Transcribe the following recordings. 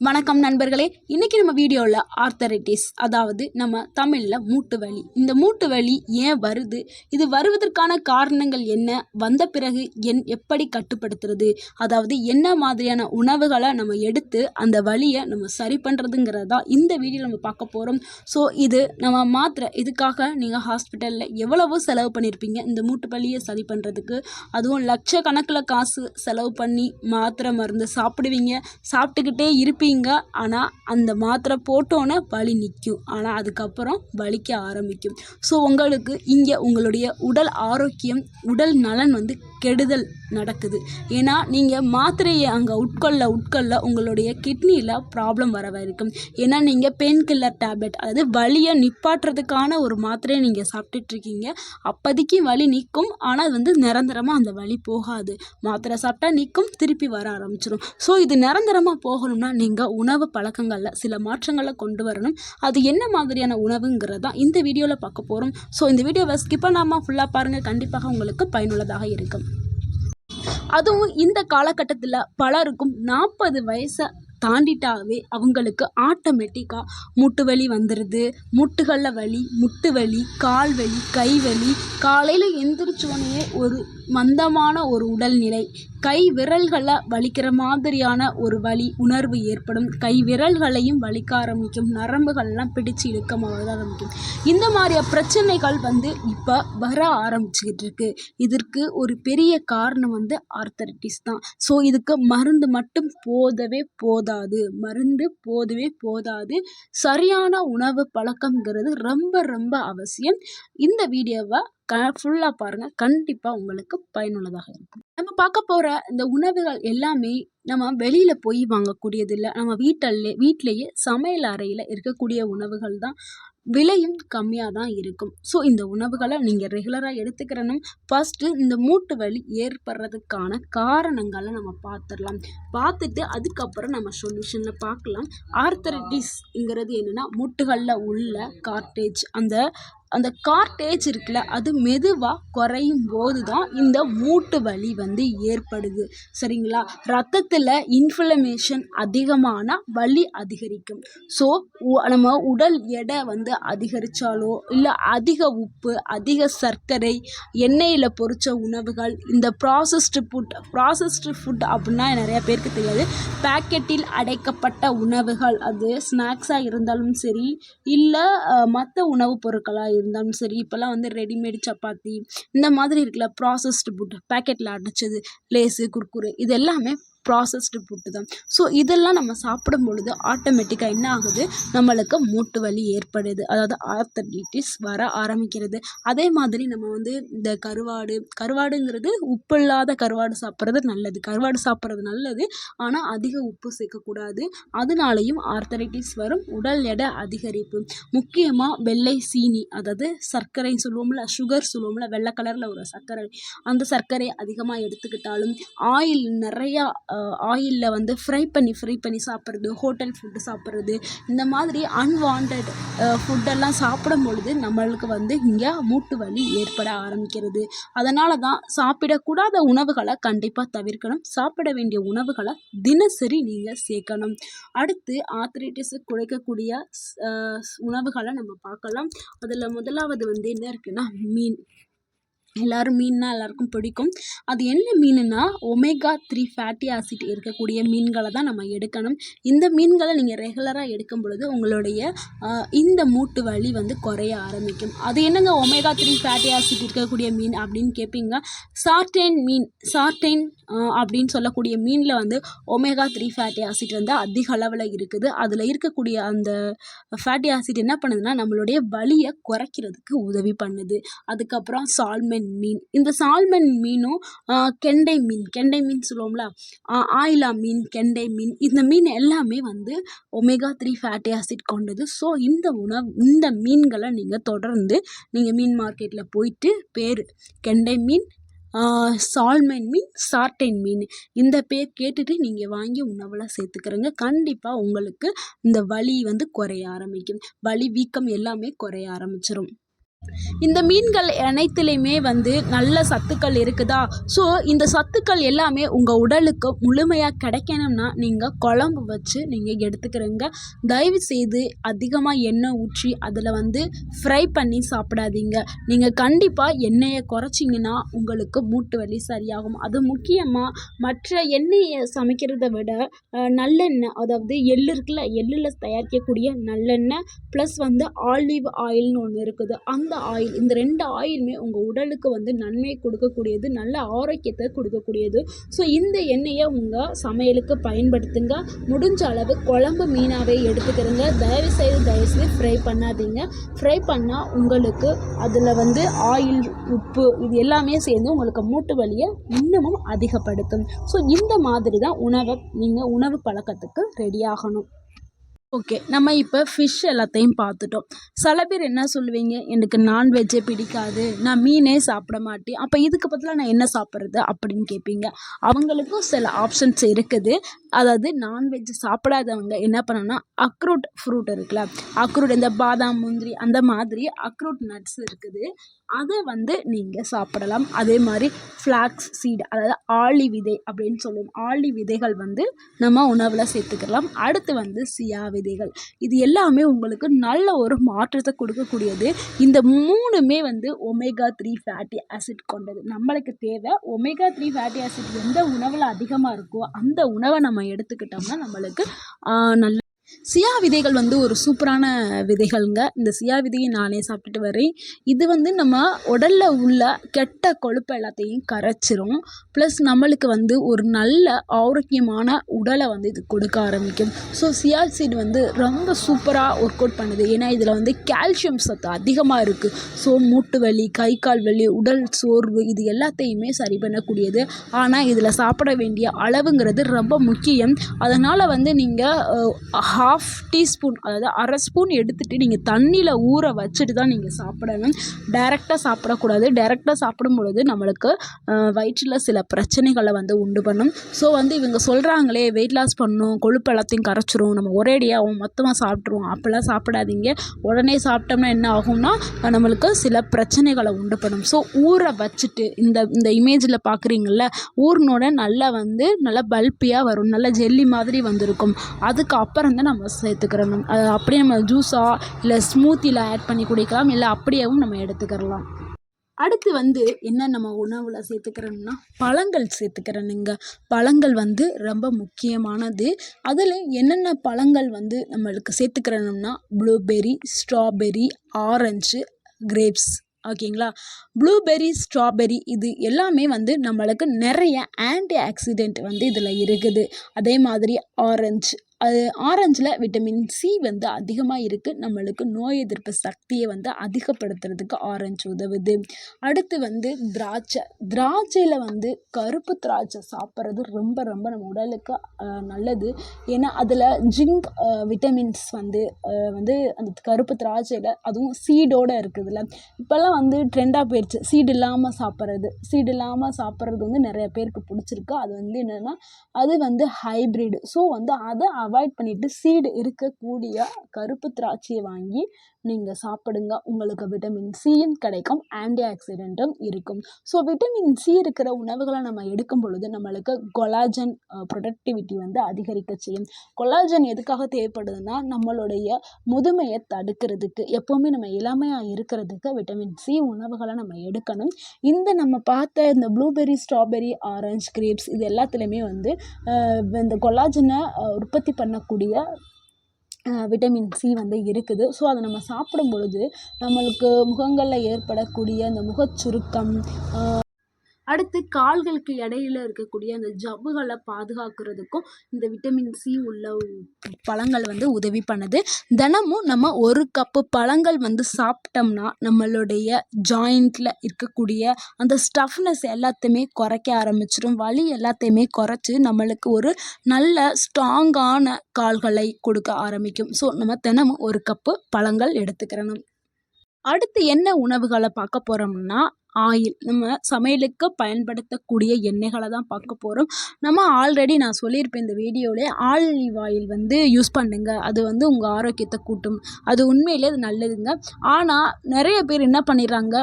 வணக்கம் நண்பர்களே. இன்னைக்கு நம்ம வீடியோவில் ஆர்த்தரைட்டிஸ் அதாவது நம்ம தமிழில் மூட்டு வலி. இந்த மூட்டு வலி ஏன் வருது? இது வருவதற்கான காரணங்கள் என்ன? வந்த பிறகு என் எப்படி கட்டுப்படுத்துறது? அதாவது என்ன மாதிரியான உணவுகளை நம்ம எடுத்து அந்த வலியை நம்ம சரி பண்ணுறதுங்கிறது தான் இந்த வீடியோவில் நம்ம பார்க்க போகிறோம் ஸோ இது நம்ம மாத்திரை இதுக்காக நீங்கள் ஹாஸ்பிட்டலில் எவ்வளவோ செலவு பண்ணியிருப்பீங்க இந்த மூட்டு வலியை சரி பண்ணுறதுக்கு அதுவும் லட்சக்கணக்கில் காசு செலவு பண்ணி மாத்திரை மருந்து சாப்பிடுவீங்க. சாப்பிட்டுக்கிட்டே இருப்பீங்க. ஆனால் அந்த மாத்திரை போட்டோன்னே வலி நிற்கும் ஆனால் அதுக்கப்புறம் வலிக்க ஆரம்பிக்கும். ஸோ உங்களுக்கு இங்கே உங்களுடைய உடல் ஆரோக்கியம் உடல் நலன் வந்து கெடுதல் நடக்குது. ஏன்னா நீங்கள் மாத்திரையை அங்கே உட்கொள்ள உட்கொள்ள உங்களுடைய கிட்னியில் ப்ராப்ளம் வர வரைக்கும். ஏன்னா நீங்கள் பெயின் கில்லர் டேப்லெட் அதாவது வலியை நிப்பாட்டுறதுக்கான ஒரு மாத்திரையை நீங்கள் சாப்பிட்டுட்ருக்கீங்க. அப்போதைக்கு வலி நிற்கும். ஆனால் அது வந்து நிரந்தரமாக அந்த வலி போகாது. மாத்திரை சாப்பிட்டா நிற்கும் திருப்பி வர ஆரம்பிச்சிடும் ஸோ இது நிரந்தரமாக போகணும்னா நீங்கள் உணவு பழக்கங்களில் சில மாற்றங்களை கொண்டு வரணும். அது என்ன மாதிரியான உணவுங்கிறது தான் இந்த வீடியோவில் பார்க்க போகிறோம் ஸோ இந்த வீடியோவை ஸ்கிப் பண்ணாமல் ஃபுல்லாக பாருங்கள் கண்டிப்பாக உங்களுக்கு பயனுள்ளதாக இருக்கும். அதுவும் இந்த காலகட்டத்தில் பலருக்கும் நாற்பது வயசை தாண்டிட்டாவே அவங்களுக்கு ஆட்டோமேட்டிக்காக முட்டு வலி வந்துடுது முட்டுகளில் வலி முட்டு வலி கால் வலி கை வலி காலையில் எந்திரிச்சோடனே ஒரு மந்தமான ஒரு உடல்நிலை கை விரல்களை வலிக்கிற மாதிரியான ஒரு வலி உணர்வு ஏற்படும். கை விரல்களையும் வலிக்க ஆரம்பிக்கும். நரம்புகள்லாம் பிடிச்சு இழுக்க ஆரம்பிக்கும் இந்த மாதிரிய பிரச்சனைகள் வந்து இப்போ வர ஆரம்பிச்சுக்கிட்டு இருக்கு. இதற்கு ஒரு பெரிய காரணம் வந்து ஆர்த்தரைட்டிஸ் தான். ஸோ இதுக்கு மருந்து மட்டும் போதவே போதாது. மருந்து போதவே போதாது. சரியான உணவு பழக்கங்கிறது ரொம்ப ரொம்ப அவசியம். இந்த வீடியோவை க ஃபுல்லாக பாருங்கள் கண்டிப்பாக உங்களுக்கு பயனுள்ளதாக இருக்கும். நம்ம பார்க்க போகிற இந்த உணவுகள் எல்லாமே நம்ம வெளியில் போய் வாங்கக்கூடியது இல்லை நம்ம வீட்டிலே வீட்டிலேயே சமையல் அறையில் இருக்கக்கூடிய உணவுகள் தான். விலையும் கம்மியாக தான் இருக்கும். ஸோ இந்த உணவுகளை நீங்கள் ரெகுலராக எடுத்துக்கிறனும் ஃபஸ்ட்டு இந்த மூட்டு வலி ஏற்படுறதுக்கான காரணங்களை நம்ம பார்த்துடலாம் பார்த்துட்டு அதுக்கப்புறம் நம்ம சொல்யூஷனில் பார்க்கலாம் ஆர்த்தரைட்டிஸ்ங்கிறது என்னென்னா மூட்டுகளில் உள்ள கார்டேஜ் அந்த அந்த கார்டேஜ் இருக்குல்ல அது மெதுவாக குறையும் போது தான் இந்த மூட்டு வலி வந்து ஏற்படுது. சரிங்களா? ரத்தத்தில் இன்ஃப்ளமேஷன் அதிகமான வலி அதிகரிக்கும். ஸோ நம்ம உடல் எடை வந்து அதிகரித்தாலோ இல்லை அதிக உப்பு அதிக சர்க்கரை எண்ணெயில் பொரித்த உணவுகள் இந்த ப்ராசஸ்டு ஃபுட் ப்ராசஸ்டு ஃபுட் அப்படின்னா நிறைய பேருக்கு தெரியாது. பேக்கெட்டில் அடைக்கப்பட்ட உணவுகள் அது ஸ்நாக்ஸாக இருந்தாலும் சரி இல்லை மற்ற உணவுப் பொருட்களாக இருந்தாலும் சரி இப்போல்லாம் வந்து ரெடிமேட் சப்பாத்தி இந்த மாதிரி இருக்குல்ல ப்ராசஸ்டு ஃபுட் பேக்கெட்டில் அடைச்சது லேஸு குர்குரே இது எல்லாமே ப்ராசஸ்டு ஃபுட்டு தான். ஸோ இதெல்லாம் நம்ம சாப்பிடும் பொழுது ஆட்டோமேட்டிக்காக என்ன ஆகுது? நம்மளுக்கு மூட்டு வலி ஏற்படுது. அதாவது ஆர்த்தடிட்டிஸ் வர ஆரம்பிக்கிறது. அதே மாதிரி நம்ம வந்து இந்த கருவாடு கருவாடுங்கிறது உப்பு இல்லாத கருவாடு சாப்பிட்றது நல்லது. கருவாடு சாப்பிட்றது நல்லது. ஆனால் அதிக உப்பு சேர்க்கக்கூடாது. அதனாலையும் ஆர்த்தரைட்டிஸ் வரும் உடல் எடை அதிகரிப்பு. முக்கியமாக வெள்ளை சீனி அதாவது சர்க்கரை சொல்லுவோம்ல சுகர் சொல்லுவோம்ல வெள்ளை கலரில் ஒரு சர்க்கரை. அந்த சர்க்கரை அதிகமாக எடுத்துக்கிட்டாலும் ஆயில் நிறையா ஆயிலில் வந்து ஃப்ரை பண்ணி ஃப்ரை பண்ணி சாப்பிட்றது ஹோட்டல் ஃபுட்டு சாப்பிட்றது இந்த மாதிரி அன்வான்ட் ஃபுட்டெல்லாம் சாப்பிடும் பொழுது நம்மளுக்கு வந்து இங்கே மூட்டு வலி ஏற்பட ஆரம்பிக்கிறது. அதனால தான் சாப்பிடக்கூடாத உணவுகளை கண்டிப்பாக தவிர்க்கணும். சாப்பிட வேண்டிய உணவுகளை தினசரி நீங்கள் சேர்க்கணும். அடுத்து ஆத்ரைட்டிஸை குறைக்கக்கூடிய உணவுகளை நம்ம பார்க்கலாம். அதில் முதலாவது வந்து என்ன இருக்குன்னா மீன். எல்லோரும் மீன்னா எல்லாருக்கும் பிடிக்கும். அது என்ன மீனுன்னா ஒமேகா த்ரீ ஃபேட்டி ஆசிட் இருக்கக்கூடிய மீன்களை தான் நம்ம எடுக்கணும். இந்த மீன்களை நீங்கள் ரெகுலராக எடுக்கும் பொழுது உங்களுடைய இந்த மூட்டு வலி வந்து குறைய ஆரம்பிக்கும். அது என்னங்க ஒமேகா த்ரீ ஃபேட்டி ஆசிட் இருக்கக்கூடிய மீன் அப்படின்னு கேட்பீங்க சார்டைன் மீன் சார்டைன் அப்படின்னு சொல்லக்கூடிய மீனில் வந்து ஒமேகா த்ரீ ஃபேட்டி ஆசிட் வந்து அதிக அளவில் இருக்குது. அதில் இருக்கக்கூடிய அந்த ஃபேட்டி ஆசிட் என்ன பண்ணுதுன்னா நம்மளுடைய வலியை குறைக்கிறதுக்கு உதவி பண்ணுது. அதுக்கப்புறம் சால்மென் மீன். இந்த சால்மன் மீனும் கெண்டை மீன். கெண்டை மீன் சொல்லுவோம்ல ஆயிலா மீன் கெண்டை மீன். இந்த மீன் எல்லாமே வந்து ஒமேகா த்ரீ ஃபேட்டி ஆசிட் கொண்டது. ஸோ இந்த உணவு இந்த மீன்களை நீங்கள் தொடர்ந்து நீங்கள் மீன் மார்க்கெட்டில் போயிட்டு பேர். கெண்டை மீன் சால்மன் மீன் சார்டைன் மீன். இந்த பேர் கேட்டுட்டு நீங்கள் வாங்கி உணவில் சேர்த்துக்கிறங்க. கண்டிப்பாக உங்களுக்கு இந்த வலி வந்து குறைய ஆரம்பிக்கும். வலி வீக்கம் எல்லாமே குறைய ஆரம்பிச்சிடும் இந்த மீன்கள் அனைத்துலேயுமே வந்து நல்ல சத்துக்கள் இருக்குதா? ஸோ இந்த சத்துக்கள் எல்லாமே உங்கள் உடலுக்கு முழுமையாக கிடைக்கணும்னா நீங்கள் குழம்பு வச்சு நீங்கள் எடுத்துக்கிறங்க. தயவு செய்து அதிகமாக எண்ணெய் ஊற்றி அதில் வந்து ஃப்ரை பண்ணி சாப்பிடாதீங்க. நீங்கள் கண்டிப்பாக எண்ணெயை குறைச்சிங்கன்னா உங்களுக்கு மூட்டு வலி சரியாகும். அது முக்கியமாக மற்ற எண்ணெயை சமைக்கிறத விட நல்லெண்ணெய் அதாவது எள்ளு இருக்குல்ல எள்ளில் தயாரிக்கக்கூடிய நல்லெண்ணெய் ப்ளஸ் வந்து ஆலிவ் ஆயில்னு ஒன்று இருக்குது. அந்த ஆயில் இந்த ரெண்டு ஆயிலுமே உங்கள் உடலுக்கு வந்து நன்மை கொடுக்கக்கூடியது நல்ல ஆரோக்கியத்தை கொடுக்கக்கூடியது. ஸோ இந்த எண்ணெயை உங்கள் சமையலுக்கு பயன்படுத்துங்க. முடிஞ்ச அளவு குழம்பு மீனாகவே எடுத்துக்கிறங்க. தயவு செய்து தயவு செய்து ஃப்ரை பண்ணாதீங்க. ஃப்ரை பண்ணால் உங்களுக்கு அதில் வந்து ஆயில் உப்பு இது எல்லாமே சேர்ந்து உங்களுக்கு மூட்டு வலியை இன்னமும் அதிகப்படுத்தும். ஸோ இந்த மாதிரி தான் உணவை நீங்கள் உணவு பழக்கத்துக்கு ரெடியாகணும் ஓகே நம்ம இப்போ ஃபிஷ் எல்லாத்தையும் பார்த்துட்டோம். சில பேர் என்ன சொல்லுவீங்க? எனக்கு நான்வெஜ்ஜே பிடிக்காது. நான் மீனே சாப்பிட மாட்டேன். அப்போ இதுக்கு பதிலாக நான் என்ன சாப்பிட்றது அப்படின்னு கேட்பீங்க அவங்களுக்கும் சில ஆப்ஷன்ஸ் இருக்குது. அதாவது நான்வெஜ் சாப்பிடாதவங்க என்ன பண்ணணும்னா அக்ரூட் ஃப்ரூட் இருக்குல்ல அக்ரூட் இந்த பாதாம் முந்திரி அந்த மாதிரி அக்ரூட் நட்ஸ் இருக்குது. அதை வந்து நீங்கள் சாப்பிடலாம். அதே மாதிரி ஃப்ளாக்ஸ் சீட் அதாவது ஆளி விதை அப்படின்னு சொல்லுவோம். ஆளி விதைகள் வந்து நம்ம உணவில் சேர்த்துக்கலாம். அடுத்து வந்து சியா விதைகள். இது எல்லாமே உங்களுக்கு நல்ல ஒரு மாற்றத்தை கொடுக்கக்கூடியது. இந்த மூணுமே வந்து ஒமேகா த்ரீ ஃபேட்டி ஆசிட் கொண்டது. நம்மளுக்கு தேவை ஒமேகா த்ரீ ஃபேட்டி ஆசிட் எந்த உணவில் அதிகமாக இருக்கோ அந்த உணவை நம்ம எடுத்துக்கிட்டோம்னா நம்மளுக்கு நல்ல சியா விதைகள் வந்து ஒரு சூப்பரான விதைகள்ங்க. இந்த சியா விதையை நானே சாப்பிட்டுட்டு வரேன். இது வந்து நம்ம உடலில் உள்ள கெட்ட கொழுப்பு எல்லாத்தையும் கரைச்சிரும். ப்ளஸ் நம்மளுக்கு வந்து ஒரு நல்ல ஆரோக்கியமான உடலை வந்து இது கொடுக்க ஆரம்பிக்கும். ஸோ சியா சீட் வந்து ரொம்ப சூப்பராக ஒர்க் அவுட் பண்ணுது. ஏன்னா இதில் வந்து கால்சியம் சத்து அதிகமாக இருக்குது ஸோ மூட்டு வலி கை கால் வலி உடல் சோர்வு இது எல்லாத்தையுமே சரி பண்ணக்கூடியது. ஆனால் இதில் சாப்பிட வேண்டிய அளவுங்கிறது ரொம்ப முக்கியம். அதனால் வந்து நீங்கள் ஹாஃப் டீஸ்பூன் அதாவது அரை ஸ்பூன் எடுத்துகிட்டு நீங்கள் தண்ணியில் ஊற வச்சுட்டு தான் நீங்கள் சாப்பிடணும். டைரெக்டாக சாப்பிடக்கூடாது. டைரெக்டாக சாப்பிடும் பொழுது நம்மளுக்கு வயிற்றில் சில பிரச்சனைகளை வந்து உண்டு பண்ணும். ஸோ வந்து இவங்க சொல்கிறாங்களே வெயிட் லாஸ் பண்ணும் கொழுப்பு எல்லாத்தையும் கரைச்சிரும் நம்ம ஒரேடியாக மொத்தமாக சாப்பிட்ருவோம் அப்போல்லாம் சாப்பிடாதீங்க. உடனே சாப்பிட்டோம்னா என்ன ஆகும்னா நம்மளுக்கு சில பிரச்சனைகளை உண்டு பண்ணும். ஸோ ஊற வச்சுட்டு இந்த இந்த இமேஜில் பார்க்குறீங்கள ஊர்னோட நல்லா வந்து நல்லா பல்பியாக வரும். நல்லா ஜெல்லி மாதிரி வந்திருக்கும். அதுக்கப்புறம் தான் நம்ம சேர்த்துக்கிறணும் அது அப்படியே நம்ம ஜூஸாக இல்லை ஸ்மூத்தியில் ஆட் பண்ணி குடிக்கலாம் இல்லை அப்படியேவும் நம்ம எடுத்துக்கிறலாம் அடுத்து வந்து என்ன நம்ம உணவில் சேர்த்துக்கிறோம்னா பழங்கள் சேர்த்துக்கிறனுங்க பழங்கள் வந்து ரொம்ப முக்கியமானது. அதில் என்னென்ன பழங்கள் வந்து நம்மளுக்கு சேர்த்துக்கிறணும்னா ப்ளூபெர்ரி ஸ்ட்ராபெரி ஆரஞ்சு கிரேப்ஸ் ஓகேங்களா ப்ளூபெர்ரி ஸ்ட்ராபெரி இது எல்லாமே வந்து நம்மளுக்கு நிறைய ஆன்டி ஆக்சிடெண்ட் வந்து இதில் இருக்குது. அதே மாதிரி ஆரஞ்சு அது ஆரஞ்சில் விட்டமின் சி வந்து அதிகமாக இருக்குது நம்மளுக்கு நோய் எதிர்ப்பு சக்தியை வந்து அதிகப்படுத்துறதுக்கு ஆரஞ்சு உதவுது. அடுத்து வந்து திராட்சை. திராட்சையில் வந்து கருப்பு திராட்சை சாப்பிட்றது ரொம்ப ரொம்ப நம்ம உடலுக்கு நல்லது. ஏன்னா அதில் ஜிங்க் விட்டமின்ஸ் வந்து வந்து அந்த கருப்பு திராட்சையில் அதுவும் சீடோடு இருக்குதுல்ல. இப்போல்லாம் வந்து ட்ரெண்டாக போயிடுச்சு சீடு இல்லாமல் சாப்பிட்றது. சீடு இல்லாமல் சாப்பிட்றது வந்து நிறைய பேருக்கு பிடிச்சிருக்கு. அது வந்து என்னென்னா அது வந்து ஹைப்ரிடு ஸோ வந்து அதை அவாய்ட் பண்ணிவிட்டு சீடு இருக்கக்கூடிய கருப்பு திராட்சையை வாங்கி நீங்கள் சாப்பிடுங்க. உங்களுக்கு விட்டமின் சியும் கிடைக்கும். ஆன்டி ஆக்சிடென்ட்டும் இருக்கும். ஸோ விட்டமின் சி இருக்கிற உணவுகளை நம்ம எடுக்கும் பொழுது நம்மளுக்கு கொலாஜன் ப்ரொடக்டிவிட்டி வந்து அதிகரிக்க செய்யும். கொலாஜன் எதுக்காக தேவைப்படுதுன்னா நம்மளுடைய முதுமையை தடுக்கிறதுக்கு எப்போவுமே நம்ம இளமையாக இருக்கிறதுக்கு விட்டமின் சி உணவுகளை நம்ம எடுக்கணும். இந்த நம்ம பார்த்த இந்த ப்ளூபெர்ரி ஸ்ட்ராபெர்ரி ஆரஞ்சு கிரேப்ஸ் இது எல்லாத்துலேயுமே வந்து இந்த கொலாஜனை உற்பத்தி பண்ணக்கூடிய விட்டமின் சி வந்து இருக்குது. ஸோ அதை நம்ம சாப்பிடும் பொழுது நம்மளுக்கு முகங்களில் ஏற்படக்கூடிய அந்த முகச்சுருக்கம் அடுத்து கால்களுக்கு இடையில இருக்கக்கூடிய அந்த ஜவ்வுகளை பாதுகாக்கிறதுக்கும் இந்த விட்டமின் சி உள்ள பழங்கள் வந்து உதவி பண்ணுது. தினமும் நம்ம ஒரு கப்பு பழங்கள் வந்து சாப்பிட்டோம்னா நம்மளுடைய ஜாயிண்டில் இருக்கக்கூடிய அந்த ஸ்டஃப்னஸ் எல்லாத்தையுமே குறைக்க ஆரம்பிச்சிடும் வலி எல்லாத்தையுமே குறைச்சி நம்மளுக்கு ஒரு நல்ல ஸ்ட்ராங்கான கால்களை கொடுக்க ஆரம்பிக்கும். ஸோ நம்ம தினமும் ஒரு கப்பு பழங்கள் எடுத்துக்கிறணும். அடுத்து என்ன உணவுகளை பார்க்க போகிறோம்னா ஆயில். நம்ம சமையலுக்கு பயன்படுத்தக்கூடிய எண்ணெய்களை தான் பார்க்க போகிறோம் நம்ம ஆல்ரெடி நான் சொல்லியிருப்பேன் இந்த வீடியோவிலே ஆலிவ் ஆயில் வந்து யூஸ் பண்ணுங்க. அது வந்து உங்கள் ஆரோக்கியத்தை கூட்டும். அது உண்மையிலே அது நல்லதுங்க. ஆனால் நிறைய பேர் என்ன பண்ணிடுறாங்க?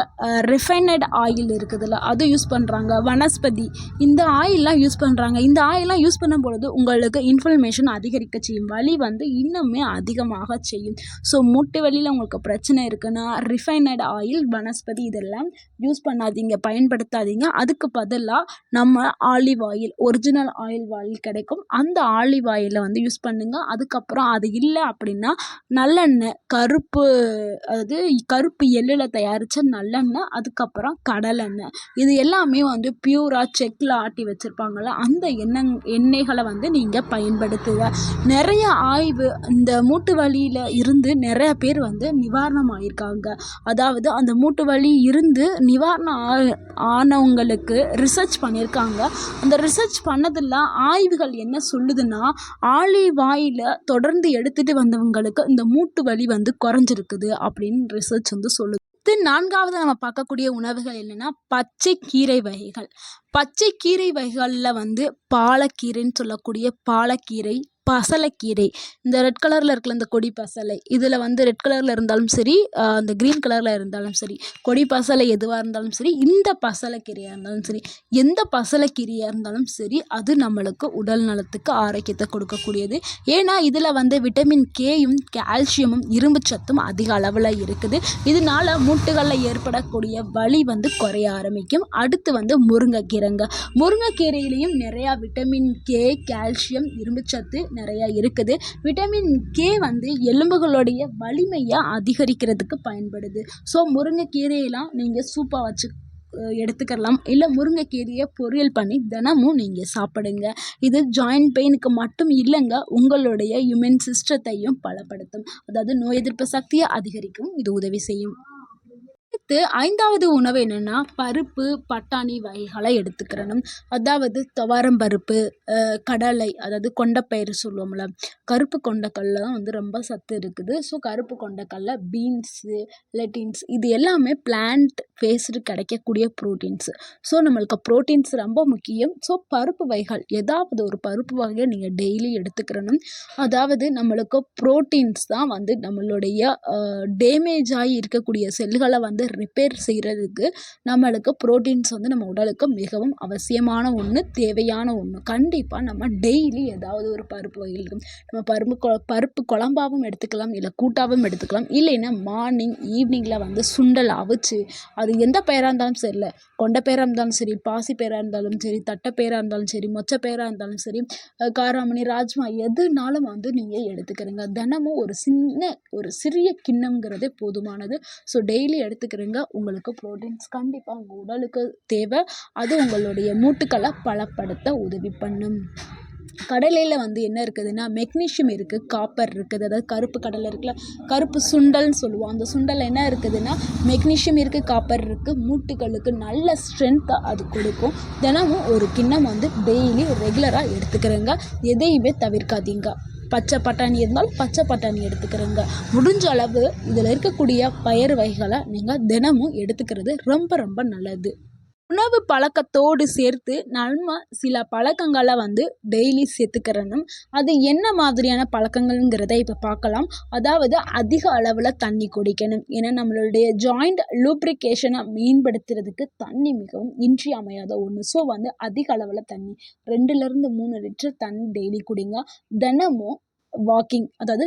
ரிஃபைனட் ஆயில் இருக்குதுல்ல அது யூஸ் பண்ணுறாங்க வனஸ்பதி. இந்த ஆயிலெலாம் யூஸ் பண்ணுறாங்க இந்த ஆயிலெலாம் யூஸ் பண்ணும் பொழுது உங்களுக்கு இன்ஃப்ளமேஷன் அதிகரிக்க செய்யும். வலி வந்து இன்னுமே அதிகமாக செய்யும். ஸோ மூட்டு வலியில் உங்களுக்கு பிரச்சனை இருக்குன்னா ரிஃபைனட் ஆயில் வனஸ்பதி இதெல்லாம் யூஸ் பண்ணாதீங்க பயன்படுத்தாதீங்க. அதுக்கு பதிலாக நம்ம olive oil original oil oil கிடைக்கும். அந்த ஆலிவ் ஆயிலை வந்து யூஸ் பண்ணுங்கள் அதுக்கப்புறம் அது இல்லை அப்படின்னா நல்லெண்ணெய் கருப்பு அதாவது கருப்பு எள்ளில் தயாரித்த நல்லெண்ணெய் அதுக்கப்புறம் கடலெண்ணெய் இது எல்லாமே வந்து பியூராக செக்கில் ஆட்டி வச்சுருப்பாங்கள்ல அந்த எண்ணெய் எண்ணெய்களை வந்து நீங்கள் பயன்படுத்துக நிறைய ஆய்வு இந்த மூட்டு வலியில் இருந்து நிறைய பேர் வந்து நிவாரணம் ஆயிருக்காங்க அதாவது அந்த மூட்டு வலி இருந்து நிவாரணம் ஆ ஆனவங்களுக்கு ரிசர்ச் பண்ணியிருக்காங்க அந்த ரிசர்ச் பண்ணதில் ஆய்வுகள் என்ன சொல்லுதுன்னா ஆளி வாயில் தொடர்ந்து எடுத்துகிட்டு வந்தவங்களுக்கு இந்த மூட்டு வலி வந்து குறைஞ்சிருக்குது அப்படின்னு ரிசர்ச் வந்து சொல்லுது. அடுத்து நான்காவது நம்ம பார்க்கக்கூடிய உணவுகள் என்னென்னா பச்சை கீரை வகைகள். பச்சை கீரை வகைகளில் வந்து பாலக்கீரைன்னு சொல்லக்கூடிய பாலக்கீரை பசலைக்கீரை. இந்த ரெட் கலரில் இருக்கிற இந்த கொடி பசலை இதில் வந்து ரெட் கலரில் இருந்தாலும் சரி அந்த க்ரீன் கலரில் இருந்தாலும் சரி கொடி பசலை எதுவாக இருந்தாலும் சரி இந்த பசலைக்கீரையாக இருந்தாலும் சரி எந்த பசலைக்கீரையாக இருந்தாலும் சரி அது நம்மளுக்கு உடல் நலத்துக்கு ஆரோக்கியத்தை கொடுக்கக்கூடியது. ஏன்னா இதில் வந்து விட்டமின் கேயும் கால்சியமும் இரும்பு சத்தும் அதிக அளவில் இருக்குது. இதனால மூட்டுகளில் ஏற்படக்கூடிய வலி வந்து குறைய ஆரம்பிக்கும். அடுத்து வந்து முருங்கைக்கீரைங்க முருங்கைக்கீரையிலையும் நிறையா விட்டமின் கே கால்சியம் இரும்பு சத்து நிறையா இருக்குது. விட்டமின் கே வந்து எலும்புகளுடைய வலிமையை அதிகரிக்கிறதுக்கு பயன்படுது. ஸோ முருங்கைக்கீரையெல்லாம் நீங்கள் சூப்பாக வச்சு எடுத்துக்கலாம். இல்லை முருங்கைக்கீரையை பொரியல் பண்ணி தினமும் நீங்கள் சாப்பிடுங்க. இது ஜாயிண்ட் பெயினுக்கு மட்டும் இல்லைங்க உங்களுடைய இம்யூன் சிஸ்டத்தையும் பலப்படுத்தும். அதாவது நோய் எதிர்ப்பு சக்தியை அதிகரிக்கும் இது உதவி செய்யும். அடுத்து ஐந்தாவது உணவு என்னென்னா பருப்பு பட்டாணி வகைகளை எடுத்துக்கிறணும். அதாவது துவரம் பருப்பு கடலை அதாவது கொண்டைப்பயிறு சொல்லுவோம்ல. கருப்பு கொண்டக்கல்ல தான் வந்து ரொம்ப சத்து இருக்குது. ஸோ கருப்பு கொண்டக்கல்ல பீன்ஸு லெட்டின்ஸ் இது எல்லாமே பிளான்ட் பேஸ்டு கிடைக்கக்கூடிய ப்ரோட்டீன்ஸு ஸோ நம்மளுக்கு ப்ரோட்டீன்ஸ் ரொம்ப முக்கியம். ஸோ பருப்பு வகைகள் ஏதாவது ஒரு பருப்பு வகையை நீங்கள் டெய்லி எடுத்துக்கிறணும். அதாவது நம்மளுக்கு ப்ரோட்டீன்ஸ் தான் வந்து நம்மளுடைய டேமேஜ் ஆகி இருக்கக்கூடிய செல்களை வந்து ரிப்பேர் செய்கிறதுக்கு நம்மளுக்கு ப்ரோட்டீன்ஸ் வந்து நம்ம உடலுக்கு மிகவும் அவசியமான ஒன்று தேவையான ஒன்று கண்டிப்பாக நம்ம டெய்லி ஏதாவது ஒரு பருப்பு வகைகள் நம்ம பருப்பு கொ பருப்பு குழம்பாகவும் எடுத்துக்கலாம் இல்லை கூட்டாகவும் எடுத்துக்கலாம். இல்லைன்னா மார்னிங் ஈவினிங்கில் வந்து சுண்டல் அவிச்சு அது எந்த பெயராக இருந்தாலும் சரி இல்லை கொண்ட பெயராக இருந்தாலும் சரி பாசி பெயராக இருந்தாலும் சரி தட்டைப்பயிராக இருந்தாலும் சரி மொச்சை பெயராக இருந்தாலும் சரி காராமணி ராஜ்மா எதுனாலும் வந்து நீங்கள் எடுத்துக்கிறீங்க. தினமும் ஒரு சின்ன ஒரு சிறிய கிண்ணங்கிறதே போதுமானது. ஸோ டெய்லி எடுத்துக்கிற எடுத்துக்கிறீங்க உங்களுக்கு ப்ரோட்டீன்ஸ் கண்டிப்பாக உங்கள் உடலுக்கு தேவை. அது உங்களுடைய மூட்டுக்களை பலப்படுத்த உதவி பண்ணும். கடலையில் வந்து என்ன இருக்குதுன்னா மெக்னீஷியம் இருக்குது காப்பர் இருக்குது. அதாவது கருப்பு கடலை இருக்குல்ல கருப்பு சுண்டல்னு சொல்லுவோம். அந்த சுண்டல் என்ன இருக்குதுன்னா மெக்னீஷியம் இருக்குது காப்பர் இருக்குது மூட்டுகளுக்கு நல்ல ஸ்ட்ரென்த்தை அது கொடுக்கும். தினமும் ஒரு கிண்ணம் வந்து டெய்லி ரெகுலராக எடுத்துக்கிறேங்க. எதையுமே தவிர்க்காதீங்க. பச்சை பட்டாணி இருந்தாலும் பச்சை பட்டாணி எடுத்துக்கிறேங்க. முடிஞ்ச அளவு இதில் இருக்கக்கூடிய பயறு வகைகளை நீங்கள் தினமும் எடுத்துக்கிறது ரொம்ப ரொம்ப நல்லது. உணவு பழக்கத்தோடு சேர்த்து நம்ம சில பழக்கங்களை வந்து டெய்லி சேர்த்துக்கிறணும். அது என்ன மாதிரியான பழக்கங்கள்ங்கிறத இப்போ பார்க்கலாம். அதாவது அதிக அளவில் தண்ணி குடிக்கணும். ஏன்னா நம்மளுடைய ஜாயிண்ட் லூப்ரிகேஷனை மேம்படுத்துறதுக்கு தண்ணி மிகவும் இன்றியமையாத ஒன்று ஸோ வந்து அதிக அளவில் தண்ணி. ரெண்டுலேருந்து மூணு லிட்டர் தண்ணி டெய்லி குடிங்க. தினமும் வாக்கிங் அதாவது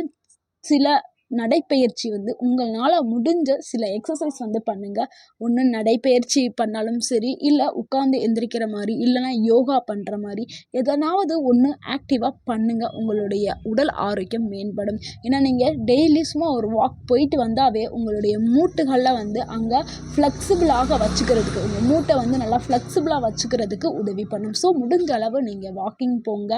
சில நடைப்பயிற்சி வந்து உங்களால் முடிஞ்ச சில எக்ஸசைஸ் வந்து பண்ணுங்கள் ஒன்று நடைப்பயிற்சி பண்ணாலும் சரி இல்லை உட்காந்து எந்திரிக்கிற மாதிரி இல்லைனா யோகா பண்ணுற மாதிரி எதனாவது ஒன்று ஆக்டிவாக பண்ணுங்கள் உங்களுடைய உடல் ஆரோக்கியம் மேம்படும். ஏன்னா நீங்கள் டெய்லி சும்மா ஒரு வாக் போயிட்டு வந்தாவே உங்களுடைய மூட்டுகளில் வந்து அங்கே ஃப்ளெக்சிபிளாக வச்சுக்கிறதுக்கு உங்கள் மூட்டை வந்து நல்லா ஃப்ளெக்சிபிளாக வச்சுக்கிறதுக்கு உதவி பண்ணும். ஸோ முடிஞ்ச அளவு நீங்கள் வாக்கிங் போங்க.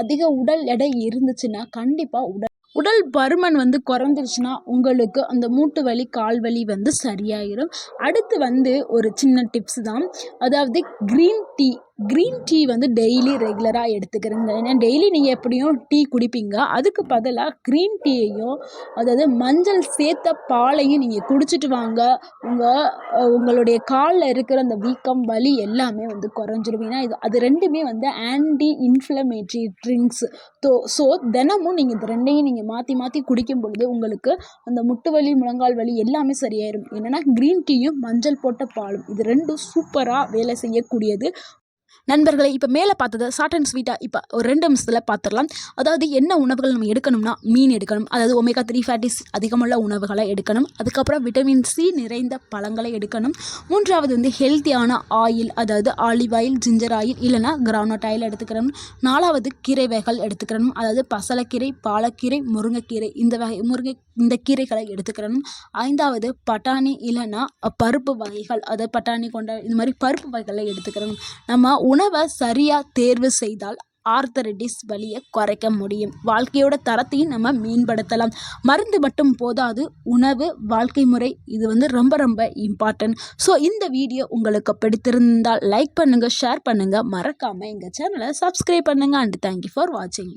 அதிக உடல் எடை இருந்துச்சுன்னா கண்டிப்பாக உடல் உடல் பருமன் வந்து குறைஞ்சிருச்சுன்னா உங்களுக்கு அந்த மூட்டு வலி கால் வலி வந்து சரியாயிடும் அடுத்து வந்து ஒரு சின்ன டிப்ஸ் தான். அதாவது க்ரீன் டீ க்ரீன் டீ வந்து டெய்லி ரெகுலராக எடுத்துக்கிறேங்க. ஏன்னா டெய்லி நீங்கள் எப்படியும் டீ குடிப்பீங்க. அதுக்கு பதிலாக க்ரீன் டீயையும் அதாவது மஞ்சள் சேர்த்த பாலையும் நீங்கள் குடிச்சிட்டு வாங்க. உங்கள் உங்களுடைய காலில் இருக்கிற அந்த வீக்கம் வலி எல்லாமே வந்து குறைஞ்சிரும். ஏன்னா இது அது ரெண்டுமே வந்து ஆன்டி இன்ஃப்ளமேட்ரி ட்ரிங்க்ஸ் தோ ஸோ தினமும் நீங்கள் இது ரெண்டையும் நீங்கள் மாற்றி மாற்றி குடிக்கும் பொழுது உங்களுக்கு அந்த முட்டு வலி முழங்கால் வலி எல்லாமே சரியாயிடும் என்னென்னா க்ரீன் டீயும் மஞ்சள் போட்ட பாலும். இது ரெண்டும் சூப்பராக வேலை செய்யக்கூடியது. நண்பர்களை இப்போ மேலே பார்த்தது ஷார்ட் அண்ட் ஸ்வீட்டாக இப்போ ஒரு ரெண்டு நிமிஷத்தில் பார்த்துடலாம் அதாவது என்ன உணவுகள் நம்ம எடுக்கணும்னா மீன் எடுக்கணும். அதாவது ஒமேகா த்ரீ ஃபேட்டிஸ் அதிகமுள்ள உணவுகளை எடுக்கணும். அதுக்கப்புறம் விட்டமின் சி நிறைந்த பழங்களை எடுக்கணும். மூன்றாவது வந்து ஹெல்த்தியான ஆயில் அதாவது ஆலிவ் ஆயில் ஜிஞ்சர் ஆயில் இல்லைனா கிரவுனட் ஆயில் எடுத்துக்கணும். நாலாவது கீரை வகைகள் எடுத்துக்கிறணும் அதாவது பசலக்கீரை பாலக்கீரை முருங்கைக்கீரை இந்த வகை முருங்கை இந்த கீரைகளை எடுத்துக்கிறணும் ஐந்தாவது பட்டாணி இல்லைன்னா பருப்பு வகைகள் அதாவது பட்டாணி கொண்ட இந்த மாதிரி பருப்பு வகைகளை எடுத்துக்கிறணும் நம்ம உணவை சரியாக தேர்வு செய்தால் ஆர்த்தரைட்டிஸ் வலியை குறைக்க முடியும். வாழ்க்கையோட தரத்தையும் நம்ம மேம்படுத்தலாம். மருந்து மட்டும் போதாது உணவு வாழ்க்கை முறை இது வந்து ரொம்ப ரொம்ப இம்பார்ட்டன்ட் ஸோ இந்த வீடியோ உங்களுக்கு பிடித்திருந்தால் லைக் பண்ணுங்கள் ஷேர் பண்ணுங்கள் மறக்காமல் எங்கள் சேனலை சப்ஸ்கிரைப் பண்ணுங்கள் அண்ட் தேங்க்யூ ஃபார் வாட்சிங்